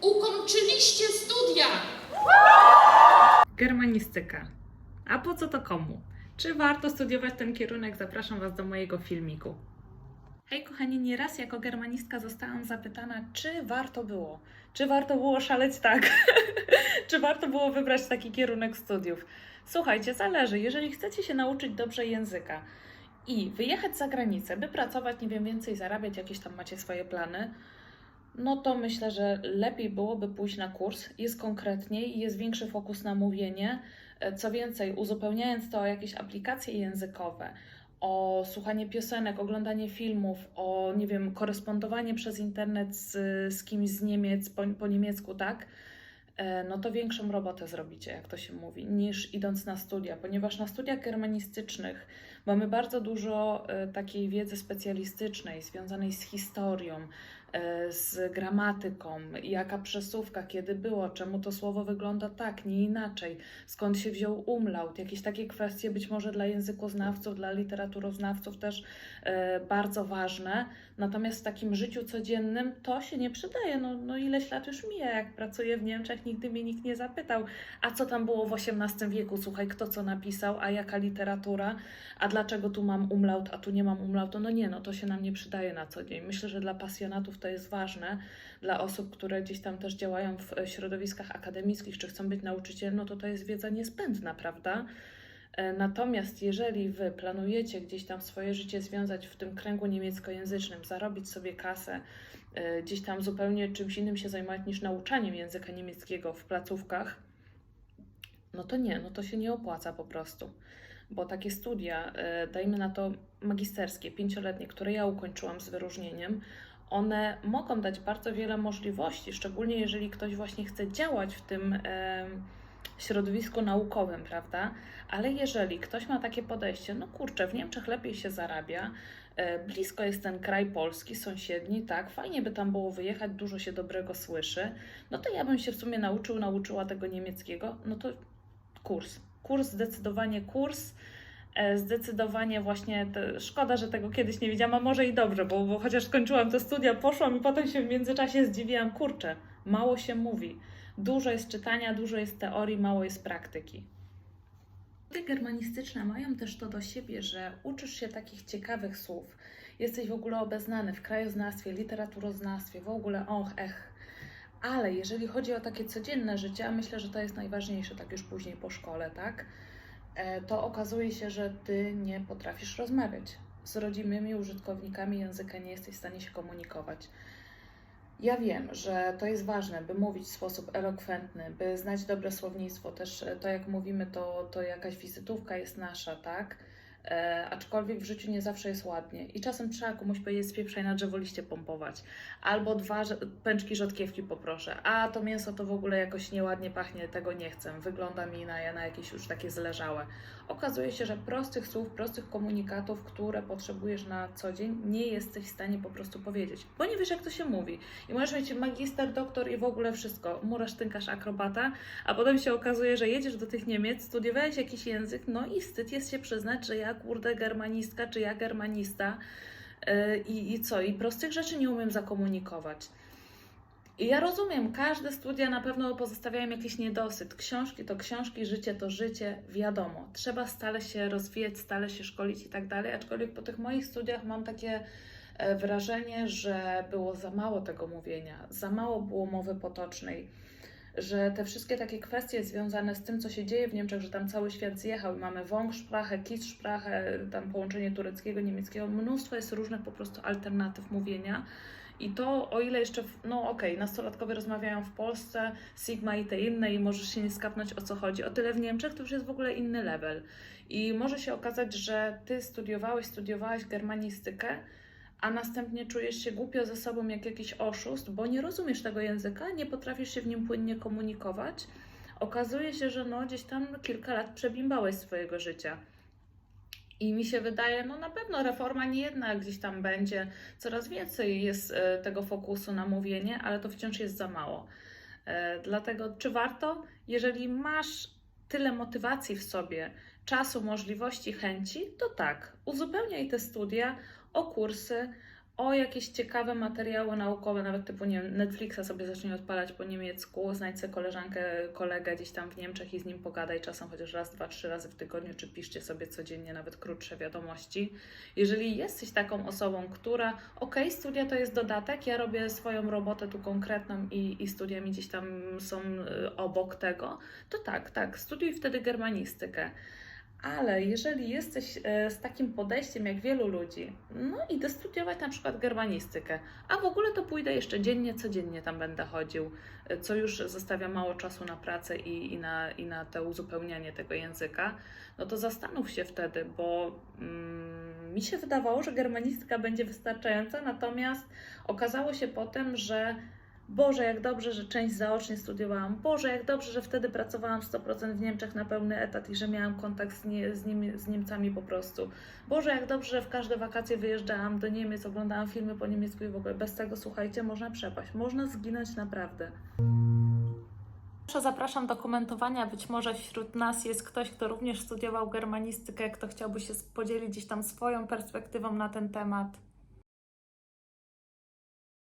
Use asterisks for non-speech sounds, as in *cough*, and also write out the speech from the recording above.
Ukończyliście studia! Germanistyka. A po co to komu? Czy warto studiować ten kierunek? Zapraszam Was do mojego filmiku. Hej kochani, nieraz jako germanistka zostałam zapytana, czy warto było? Czy warto było szaleć tak? *laughs* czy warto było wybrać taki kierunek studiów? Słuchajcie, zależy. Jeżeli chcecie się nauczyć dobrze języka i wyjechać za granicę, by pracować, nie wiem, więcej zarabiać, jakieś tam macie swoje plany, no to myślę, że lepiej byłoby pójść na kurs. Jest konkretniej, jest większy fokus na mówienie. Co więcej, uzupełniając to o jakieś aplikacje językowe, o słuchanie piosenek, oglądanie filmów, o nie wiem, korespondowanie przez internet z, z kimś z Niemiec po, po niemiecku, tak? E, No to większą robotę zrobicie, jak to się mówi, niż idąc na studia, ponieważ na studiach germanistycznych mamy bardzo dużo e, takiej wiedzy specjalistycznej związanej z historią, z gramatyką, jaka przesuwka, kiedy było, czemu to słowo wygląda tak, nie inaczej, skąd się wziął umlaut, jakieś takie kwestie być może dla językoznawców, dla literaturoznawców też e, bardzo ważne. Natomiast w takim życiu codziennym to się nie przydaje. No, no ileś lat już mija, jak pracuję w Niemczech, nigdy mnie nikt nie zapytał, a co tam było w XVIII wieku, słuchaj, kto co napisał, a jaka literatura, a dlaczego tu mam umlaut, a tu nie mam umlautu. No nie, no to się nam nie przydaje na co dzień. Myślę, że dla pasjonatów to jest ważne, dla osób, które gdzieś tam też działają w e, środowiskach akademickich, czy chcą być nauczycielem, no to to jest wiedza niezbędna, prawda? E, Natomiast jeżeli Wy planujecie gdzieś tam swoje życie związać w tym kręgu niemieckojęzycznym, zarobić sobie kasę, e, gdzieś tam zupełnie czymś innym się zajmować niż nauczaniem języka niemieckiego w placówkach, no to nie, no to się nie opłaca po prostu. Bo takie studia, dajmy na to magisterskie, pięcioletnie, które ja ukończyłam z wyróżnieniem, one mogą dać bardzo wiele możliwości, szczególnie jeżeli ktoś właśnie chce działać w tym środowisku naukowym, prawda? Ale jeżeli ktoś ma takie podejście, no kurczę, w Niemczech lepiej się zarabia, e, blisko jest ten kraj polski, sąsiedni, tak, fajnie by tam było wyjechać, dużo się dobrego słyszy, no to ja bym się w sumie nauczył, nauczyła tego niemieckiego, no to kurs. Kurs, zdecydowanie kurs. E, Zdecydowanie właśnie te, szkoda, że tego kiedyś nie widziałam, a może i dobrze, bo, bo chociaż skończyłam te studia, poszłam i potem się w międzyczasie zdziwiłam, kurczę, mało się mówi. Dużo jest czytania, dużo jest teorii, mało jest praktyki. Studia germanistyczne mają też to do siebie, że uczysz się takich ciekawych słów. Jesteś w ogóle obeznany w krajoznawstwie, literaturoznawstwie, w ogóle och, ech. Ale jeżeli chodzi o takie codzienne życie, a myślę, że to jest najważniejsze, tak już później po szkole, tak? E, To okazuje się, że ty nie potrafisz rozmawiać z rodzimymi użytkownikami języka, nie jesteś w stanie się komunikować. Ja wiem, że to jest ważne, by mówić w sposób elokwentny, by znać dobre słownictwo. Też to, jak mówimy, to, to jakaś wizytówka jest nasza, tak? E, aczkolwiek w życiu nie zawsze jest ładnie. I czasem trzeba komuś powiedzieć, spieprzaj na drzewo liście pompować. Albo dwa pęczki rzodkiewki poproszę. A to mięso to w ogóle jakoś nieładnie pachnie, tego nie chcę. Wygląda mi na, na jakieś już takie zleżałe. Okazuje się, że prostych słów, prostych komunikatów, które potrzebujesz na co dzień, nie jesteś w stanie po prostu powiedzieć. Bo nie wiesz, jak to się mówi. I możesz mieć magister, doktor i w ogóle wszystko. Murarz, tynkarz, akrobata, a potem się okazuje, że jedziesz do tych Niemiec, studiowałeś jakiś język, no i wstyd jest się przyznać, że ja kurde germanistka, czy ja germanista yy, i, i co, i prostych rzeczy nie umiem zakomunikować. I ja rozumiem, każde studia na pewno pozostawiają jakiś niedosyt. Książki to książki, życie to życie, wiadomo. Trzeba stale się rozwijać, stale się szkolić i tak dalej. Aczkolwiek po tych moich studiach mam takie e, wrażenie, że było za mało tego mówienia, za mało było mowy potocznej, że te wszystkie takie kwestie związane z tym, co się dzieje w Niemczech, że tam cały świat zjechał i mamy Wągsprache, Kidsprache, tam połączenie tureckiego, niemieckiego, mnóstwo jest różnych po prostu alternatyw mówienia. I to, o ile jeszcze, no okej, nastolatkowie rozmawiają w Polsce, Sigma i te inne, i możesz się nie skapnąć o co chodzi. O tyle w Niemczech to już jest w ogóle inny level. I może się okazać, że ty studiowałeś, studiowałaś germanistykę, a następnie czujesz się głupio ze sobą jak jakiś oszust, bo nie rozumiesz tego języka, nie potrafisz się w nim płynnie komunikować. Okazuje się, że no gdzieś tam kilka lat przebimbałeś swojego życia. I mi się wydaje, no na pewno reforma nie jedna gdzieś tam będzie, coraz więcej jest e, tego fokusu na mówienie, ale to wciąż jest za mało. E, Dlatego, czy warto? Jeżeli masz tyle motywacji w sobie, czasu, możliwości, chęci, to tak, uzupełniaj te studia o kursy, o jakieś ciekawe materiały naukowe, nawet typu, nie wiem, Netflixa sobie zacznij odpalać po niemiecku, znajdź sobie koleżankę, kolegę gdzieś tam w Niemczech i z nim pogadaj czasem chociaż raz, dwa, trzy razy w tygodniu, czy piszcie sobie codziennie nawet krótsze wiadomości. Jeżeli jesteś taką osobą, która, okej, studia to jest dodatek, ja robię swoją robotę tu konkretną i, i studia mi gdzieś tam są y, obok tego, to tak, tak, studiuj wtedy germanistykę. Ale jeżeli jesteś e, z takim podejściem jak wielu ludzi, no idę studiować na przykład germanistykę, a w ogóle to pójdę jeszcze dziennie, codziennie tam będę chodził, e, co już zostawia mało czasu na pracę i, i, na, i na to uzupełnianie tego języka, no to zastanów się wtedy, bo mm, mi się wydawało, że germanistyka będzie wystarczająca, natomiast okazało się potem, że Boże, jak dobrze, że część zaocznie studiowałam. Boże, jak dobrze, że wtedy pracowałam 100% w Niemczech na pełny etat i że miałam kontakt z, nie, z, nimi, z Niemcami po prostu. Boże, jak dobrze, że w każde wakacje wyjeżdżałam do Niemiec, oglądałam filmy po niemiecku i w ogóle bez tego, słuchajcie, można przepaść. Można zginąć naprawdę. Zapraszam do komentowania. Być może wśród nas jest ktoś, kto również studiował germanistykę, kto chciałby się podzielić gdzieś tam swoją perspektywą na ten temat.